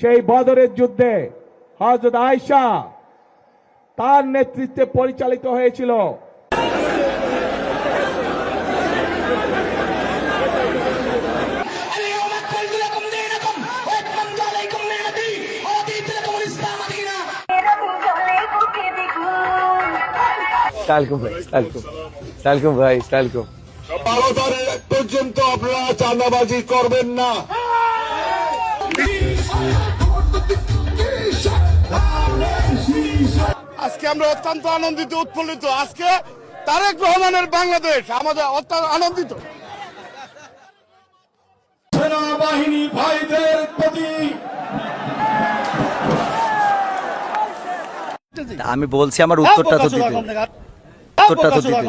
সেই বদরের যুদ্ধে হজরত আয়সা তার নেতৃত্বে পরিচালিত হয়েছিল। ভাই তালকুম। পর্যন্ত আপনারা চাঁদাবাজি করবেন না। আমরা অত্যন্ত আনন্দিত উৎফুল্লিত। আজকে তারেক রহমানের বাংলাদেশ আমাদের অত্যন্ত আনন্দিত। সেনাবাহিনী ভাইদের প্রতি আমি বলছি আমার উত্তরটা তো দিতে। উত্তরটা তো দিতে।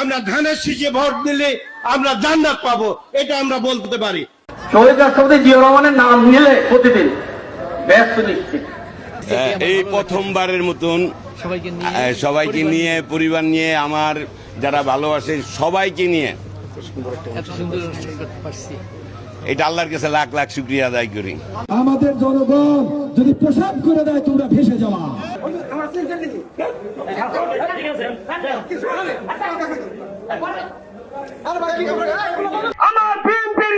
আমরা ধানের শীষে ভোট দিলে আমরা জান্নাত পাবো এটা আমরা বলতে পারি। শহীদ রাষ্ট্রপতি জিয়া রহমানের নাম নিলে প্রতিদিন ব্যস্ত নিশ্চিত। এই প্রথমবারের মতন সবাইকে নিয়ে পরিবার নিয়ে আমার যারা ভালোবাসে সবাইকে নিয়ে। এটা আল্লাহর কাছে লাখ লাখ শুক্রিয়া আদায় করি। আমাদের জনগণ যদি প্রসাদ করে দেয় তোমরা ভেসে যাওয়া। আমার বিএনপির